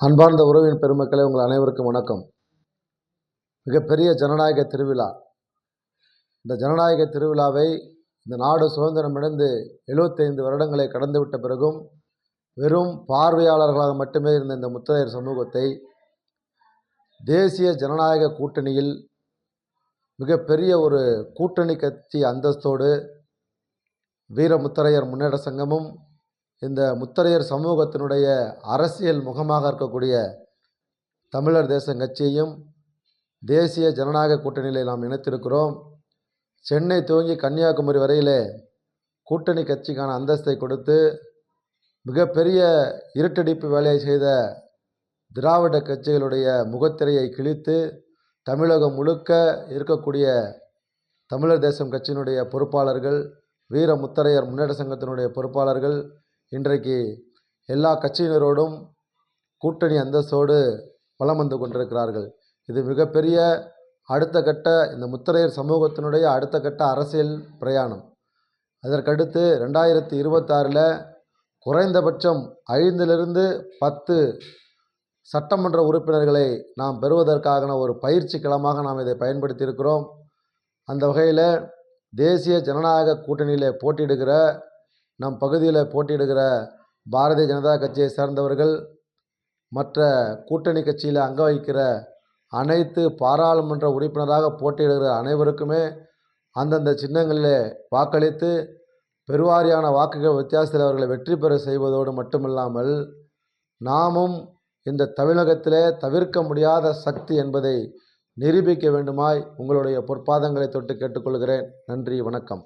அன்பார்ந்த உறவின் பெருமக்களே உங்கள் அனைவருக்கும் வணக்கம். மிகப்பெரிய ஜனநாயக திருவிழா. இந்த ஜனநாயக திருவிழாவை இந்த நாடு சுதந்திரமடைந்து எழுபத்தைந்து வருடங்களை கடந்துவிட்ட பிறகும் வெறும் பார்வையாளர்களாக மட்டுமே இருந்த இந்த முத்தரையர் சமூகத்தை தேசிய ஜனநாயக கூட்டணியில் மிகப்பெரிய ஒரு கூட்டணி கட்சி அந்தஸ்தோடு வீரமுத்தரையர் முன்னேற்ற சங்கமும் இந்த முத்தரையர் சமூகத்தினுடைய அரசியல் முகமாக இருக்கக்கூடிய தமிழர் தேசம் கட்சியையும் தேசிய ஜனநாயக கூட்டணியிலே நாம் இணைத்திருக்கிறோம். சென்னை துவங்கி கன்னியாகுமரி வரையிலே கூட்டணி கட்சிக்கான அந்தஸ்தை கொடுத்து மிகப்பெரிய இருட்டடிப்பு வேலையை செய்த திராவிட கட்சிகளுடைய முகத்திரையை கிழித்து தமிழகம் முழுக்க இருக்கக்கூடிய தமிழர் தேசம் கட்சியினுடைய பொறுப்பாளர்கள் வீர முத்தரையர் முன்னேற்ற சங்கத்தினுடைய பொறுப்பாளர்கள் இன்றைக்கு எல்லா கட்சியினரோடும் கூட்டணி அந்தஸ்தோடு வலம் வந்து கொண்டிருக்கிறார்கள். இது மிகப்பெரிய அடுத்த கட்ட இந்த முத்தரையர் சமூகத்தினுடைய அடுத்த கட்ட அரசியல் பிரயாணம். அதற்கடுத்து ரெண்டாயிரத்தி இருபத்தாறில் குறைந்தபட்சம் ஐந்திலிருந்து பத்து சட்டமன்ற உறுப்பினர்களை நாம் பெறுவதற்கான ஒரு பயிற்சி களமாக நாம் இதை பயன்படுத்தி இருக்கிறோம் அந்த வகையில் தேசிய ஜனநாயக கூட்டணியில் போட்டியிடுகிற நம் பகுதியில் போட்டியிடுகிற பாரதிய ஜனதா கட்சியை சேர்ந்தவர்கள் மற்ற கூட்டணி கட்சியில் அங்க வகிக்கிற அனைத்து பாராளுமன்ற உறுப்பினராக போட்டியிடுகிற அனைவருக்குமே அந்தந்த சின்னங்களிலே வாக்களித்து பெருவாரியான வாக்குகள் வித்தியாசத்தில் அவர்களை வெற்றி பெற செய்வதோடு மட்டுமில்லாமல் நாமும் இந்த தமிழகத்திலே தவிர்க்க முடியாத சக்தி என்பதை நிரூபிக்க வேண்டுமாய் உங்களுடைய பொற்பாதங்களை தொட்டு கேட்டுக்கொள்கிறேன். நன்றி வணக்கம்.